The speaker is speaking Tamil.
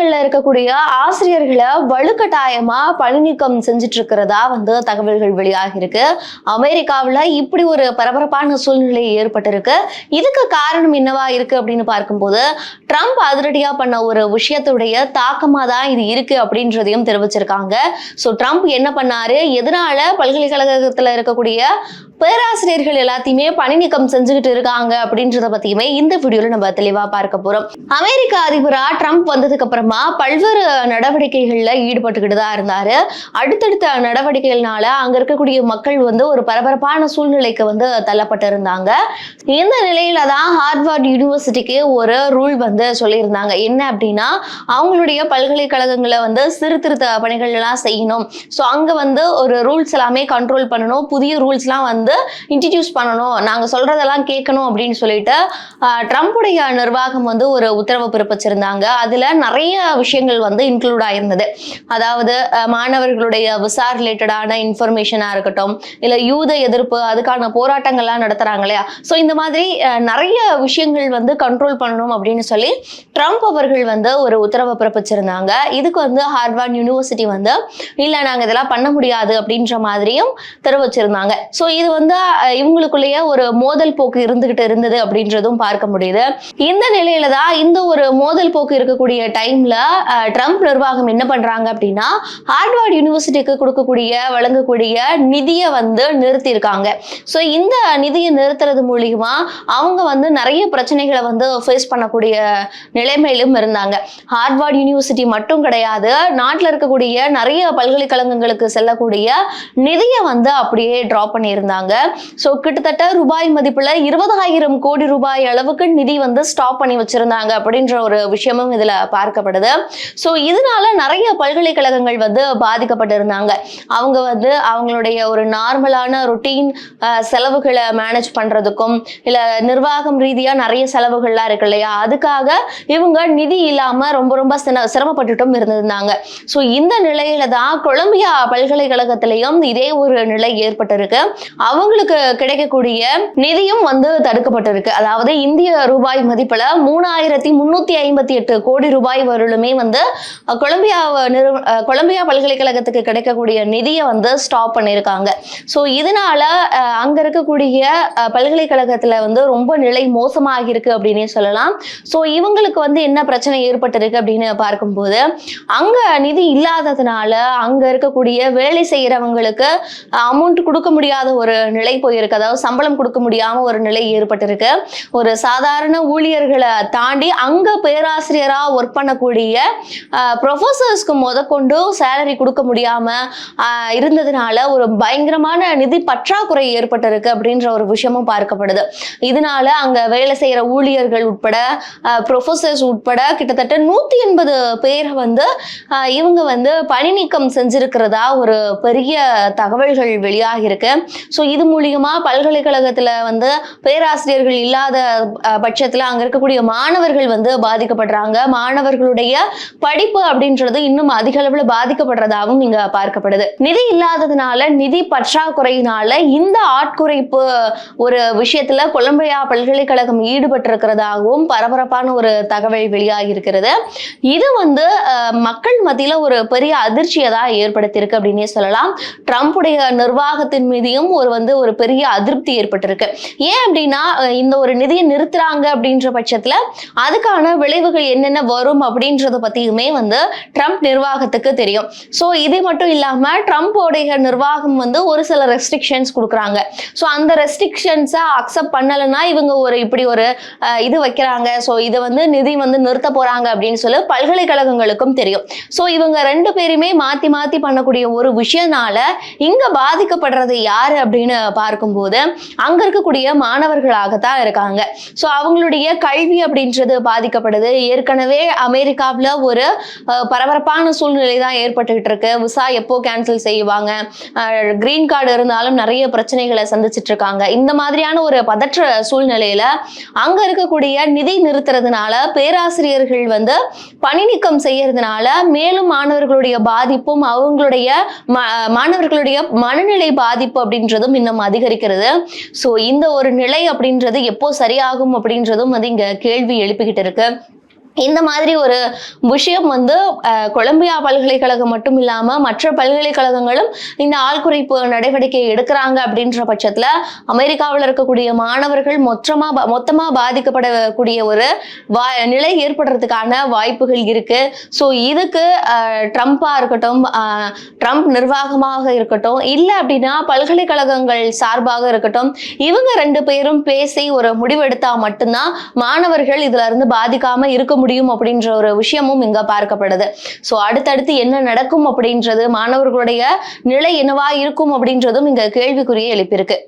பள்ளிக்கூடங்கள்ல இருக்கக்கூடிய ஆசிரியர்களை வலுக்கட்டாயமா பணி நீக்கம் செஞ்சுட்டு இருக்கிறதா வந்து தகவல்கள் வெளியாகி இருக்கு அமெரிக்காவுல இப்படி ஒரு பரபரப்பான சூழ்நிலை ஏற்பட்டிருக்கு. இதுக்கு காரணம் என்னவா இருக்கு அப்படின்னு பார்க்கும்போது ட்ரம்ப் அதிரடியா பண்ண ஒரு விஷயத்துடைய தாக்கமா தான் இது இருக்கு அப்படின்றதையும் தெரிவிச்சிருக்காங்க. ஸோ ட்ரம்ப் என்ன பண்ணாரு? எதனால பல்கலைக்கழகத்துல இருக்கக்கூடிய பேராசிரியர்கள் எல்லாத்தையுமே பணி நீக்கம் செஞ்சுக்கிட்டு இருக்காங்க அப்படின்றத பத்தியுமே இந்த வீடியோல நம்ம தெளிவா பார்க்க போறோம். அமெரிக்க அதிபரா ட்ரம்ப் வந்ததுக்கு அப்புறமா பல்வேறு நடவடிக்கைகள்ல ஈடுபட்டுக்கிட்டு தான் இருந்தாரு. அடுத்தடுத்த நடவடிக்கைகள்னால அங்க இருக்கக்கூடிய மக்கள் வந்து ஒரு பரபரப்பான சூழ்நிலைக்கு வந்து தள்ளப்பட்டிருந்தாங்க. இந்த நிலையில தான் ஹார்வர்ட் யூனிவர்சிட்டிக்கு ஒரு ரூல் வந்து சொல்லியிருந்தாங்க. என்ன அப்படின்னா அவங்களுடைய பல்கலைக்கழகங்களை வந்து சீர்திருத்த பணிகள் எல்லாம் செய்யணும். ஸோ அங்க வந்து ஒரு ரூல்ஸ் எல்லாமே கண்ட்ரோல் பண்ணணும். புதிய ரூல்ஸ்லாம் வந்து இன்ட்ரடியூஸ் பண்ணணும். நாங்க சொல்றதெல்லாம் கேட்கணும் அப்படின்னு சொல்லிட்டு ட்ரம்ப்புடைய நிர்வாகம் வந்து ஒரு உத்தரவு பிறப்பிச்சிருந்தாங்க. அதுல நிறைய விஷயங்கள் வந்து இன்க்ளூட் ஆயிருந்தது. அதாவது மாணவர்களுடைய விசா ரிலேட்டடான இன்ஃபர்மேஷனாக இருக்கட்டும் இல்ல யூத எதிர்ப்பு அதுக்கான போராட்டங்கள்லாம் நடத்துறாங்க இல்லையா? ஸோ இந்த மாதிரி நிறைய விஷயங்கள் வந்து கண்ட்ரோல் பண்ணணும் அப்படின்னு சொல்லி ட்ரம்ப் அவர்கள் வந்து ஒரு உத்தரவை பிறப்பிச்சிருந்தாங்க. இதுக்கு வந்து ஹார்வர்ட் யூனிவர்சிட்டி வந்து இல்லை நாங்க இதெல்லாம் பண்ண முடியாது அப்படின்ற மாதிரியும் தெரிவிச்சிருந்தாங்க. ஸோ இது வந்து வந்து இவங்களுக்குள்ளேயே ஒரு மோதல் போக்கு இருந்துகிட்டு இருந்தது அப்படின்றதும் பார்க்க முடியுது. இந்த நிலையில தான் இந்த ஒரு மோதல் போக்கு இருக்கக்கூடிய டைம்ல ட்ரம்ப் நிர்வாகம் என்ன பண்றாங்க அப்படின்னா ஹார்வர்ட் யூனிவர்சிட்டிக்கு கொடுக்கக்கூடிய வழங்கக்கூடிய நிதியை வந்து நிறுத்தியிருக்காங்க. ஸோ இந்த நிதியை நிறுத்துறது மூலியமா அவங்க வந்து நிறைய பிரச்சனைகளை வந்து ஃபேஸ் பண்ணக்கூடிய நிலைமையிலும் இருந்தாங்க. ஹார்வர்ட் யூனிவர்சிட்டி மட்டும் கிடையாது நாட்டில் இருக்கக்கூடிய நிறைய பல்கலைக்கழகங்களுக்கு செல்லக்கூடிய நிதியை வந்து அப்படியே ட்ரா பண்ணியிருந்தாங்க. ஸோ கிட்டத்தட்ட ரூபாய் மதிப்புல இருபதாயிரம் கோடி ரூபாய் அளவுக்கு நிதி வந்து ஸ்டாப் பண்ணி வச்சிருந்தாங்க அப்படின்ற ஒரு விஷயமும் இதுல பார்க்கப்படுது. ஸோ இதனால நிறைய பல்கலைக்கழகங்கள் வந்து பாதிக்கப்பட்டிருந்தாங்க. அவங்க வந்து அவங்களுடைய ஒரு நார்மலான ரொட்டீன் செலவுகளை மேனேஜ் பண்றதுக்கும் இல்ல நிர்வாகம் ரீதியா நிறைய செலவுகள்லாம் இருக்கு இல்லையா? அதுக்காக இவங்க நிதி இல்லாம ரொம்ப ரொம்ப சிரமப்பட்டுட்டும் இருந்திருந்தாங்க. ஸோ இந்த நிலையில தான் கொலம்பியா பல்கலைக்கழகத்திலையும் இதே ஒரு நிலை ஏற்பட்டிருக்கு. அவங்களுக்கு கிடைக்கக்கூடிய நிதியும் வந்து தடுக்கப்பட்டிருக்கு. அதாவது இந்திய ரூபாய் மதிப்புல மூணாயிரத்தி முன்னூத்தி ஐம்பத்தி எட்டு கோடி ரூபாய் வரலுமே வந்து கொலம்பியா நிறுவ கொலம்பியா பல்கலைக்கழகத்துக்கு கிடைக்கக்கூடிய நிதியை வந்து ஸ்டாப் பண்ணியிருக்காங்க ஸோ இதனால அங்க இருக்கக்கூடிய பல்கலைக்கழகத்துல வந்து ரொம்ப நிலை மோசமாக இருக்கு அப்படின்னே சொல்லலாம். ஸோ இவங்களுக்கு வந்து என்ன பிரச்சனை ஏற்பட்டிருக்கு அப்படின்னு பார்க்கும்போது அங்க நிதி இல்லாததுனால அங்க இருக்கக்கூடிய வேலை செய்யறவங்களுக்கு அமௌண்ட் கொடுக்க முடியாத ஒரு நிலை போயிருக்கு. அதாவது சம்பளம் கொடுக்க முடியாம ஒரு நிலை ஏற்பட்டிருக்கு. ஒரு சாதாரண ஊழியர்களை தாண்டி அங்க பேராசிரியரா ஒர்க் பண்ணக்கூடிய ப்ரொஃபசர்ஸ்க்கு முதற்கொண்டு சேலரி கொடுக்க முடியாம இருந்ததுனால ஒரு பயங்கரமான நிதி பற்றாக்குறை ஏற்பட்டிருக்கு அப்படின்ற ஒரு விஷயமும் பார்க்கப்படுது. இதனால அங்க வேலை செய்யற ஊழியர்கள் உட்பட ப்ரொஃபசர்ஸ் உட்பட கிட்டத்தட்ட நூத்தி எண்பது பேரை வந்து இவங்க வந்து பணி நீக்கம் செஞ்சிருக்கிறதா ஒரு பெரிய தகவல்கள் வெளியாகிருக்கு ஸோ இது மூலியமா பல்கலைக்கழகத்துல வந்து பேராசிரியர்கள் இல்லாத பட்சத்துல அங்க இருக்கக்கூடிய மாணவர்கள் வந்து பாதிக்கப்படுறாங்க. மாணவர்களுடைய படிப்பு அப்படின்றது இன்னும் அதிக அளவுல பாதிக்கப்படுறதாகவும் இங்க பார்க்கப்படுது. நிதி இல்லாததுனால நிதி பற்றாக்குறையினால இந்த ஆட்குறைப்பு ஒரு விஷயத்துல கொலம்பியா பல்கலைக்கழகம் ஈடுபட்டிருக்கிறதாகவும் பரபரப்பான ஒரு தகவல் வெளியாகி இருக்கிறது இது வந்து மக்கள் மத்தியில ஒரு பெரிய அதிர்ச்சியை தான் ஏற்படுத்தியிருக்கு அப்படின்னே சொல்லலாம். ட்ரம்ப்புடைய நிர்வாகத்தின் மீதியும் ஒரு வந்து ஒரு பெரிய அதிருப்தி ஏற்பட்டிருக்கு. ஏன் அப்படின்னா இந்த ஒரு நிதியை நிறுத்துறாங்க அப்படின்ற பட்சத்துல அதுக்கான விளைவுகள் என்னென்ன வரும் அப்படின்றத பத்தியுமே வந்து ட்ரம்ப் நிர்வாகத்துக்கு தெரியும். ஸோ இது மட்டும் இல்லாம ட்ரம்ப்போடைய நிர்வாகம் வந்து ஒரு சில ரெஸ்ட்ரிக்ஷன்ஸ் கொடுக்குறாங்க. ஸோ அந்த ரெஸ்ட்ரிக்ஷன்ஸை அக்செப்ட் பண்ணலைன்னா இவங்க ஒரு இப்படி ஒரு இது வைக்கிறாங்க. ஸோ இதை வந்து நிதி வந்து நிறுத்த போறாங்க அப்படின்னு சொல்லி பல்கலைக்கழகங்களுக்கும் தெரியும். ஸோ இவங்க ரெண்டு பேருமே மாத்தி மாத்தி பண்ணக்கூடிய ஒரு விஷயனால இங்க பாதிக்கப்படுறது யாரு அப்படின்னு பார்க்கும்போது அங்க இருக்கக்கூடிய மாணவர்களாகத்தான் இருக்காங்க. ஸோ அவங்களுடைய கல்வி அப்படின்றது பாதிக்கப்படுது. ஏற்கனவே அமெரிக்காவில் ஒரு பரபரப்பான சூழ்நிலை தான் ஏற்பட்டுக்கிட்டு இருக்கு. விசா எப்போ கேன்சல் செய்வாங்க? கிரீன் கார்டு இருந்தாலும் நிறைய பிரச்சனைகளை சந்திச்சிட்டு இருக்காங்க. இந்த மாதிரியான ஒரு பதற்ற சூழ்நிலையில அங்க இருக்கக்கூடிய நிதி நிறுத்துறதுனால பேராசிரியர்கள் வந்து பணி நீக்கம் செய்யறதுனால மேலும் மாணவர்களுடைய பாதிப்பும் அவங்களுடைய மாணவர்களுடைய மனநிலை பாதிப்பு அப்படின்றதும் இன்னும் அதிகரிக்கிறது. ஸோ இந்த ஒரு நிலை அப்படின்றது எப்போ சரியாகும் அப்படின்றதும் வந்து இங்க கேள்வி எழுப்பிக்கிட்டு இருக்கு. இந்த மாதிரி ஒரு விஷயம் வந்து கொலம்பியா பல்கலைக்கழகம் மட்டும் இல்லாம மற்ற பல்கலைக்கழகங்களும் இந்த ஆள்குறைப்பு நடவடிக்கை எடுக்கிறாங்க அப்படின்ற பட்சத்துல அமெரிக்காவில் இருக்கக்கூடிய மாணவர்கள் மொத்தமா மொத்தமா பாதிக்கப்படக்கூடிய ஒரு வா நிலை ஏற்படுறதுக்கான வாய்ப்புகள் இருக்கு. ஸோ இதுக்கு ட்ரம்ப்பா இருக்கட்டும் ட்ரம்ப் நிர்வாகமாக இருக்கட்டும் இல்லை அப்படின்னா பல்கலைக்கழகங்கள் சார்பாக இருக்கட்டும் இவங்க ரெண்டு பேரும் பேசி ஒரு முடிவெடுத்தா மட்டும்தான் மாணவர்கள் இதுல இருந்து பாதிக்காம இருக்க முடியும். முடியும் அப்படின்ற ஒரு விஷயமும் இங்க பார்க்கப்படுது. ஸோ அடுத்தடுத்து என்ன நடக்கும் அப்படின்றது மாணவர்களுடைய நிலை என்னவா இருக்கும் அப்படின்றதும் இங்க கேள்விக்குறியை எழுப்பியிருக்கு.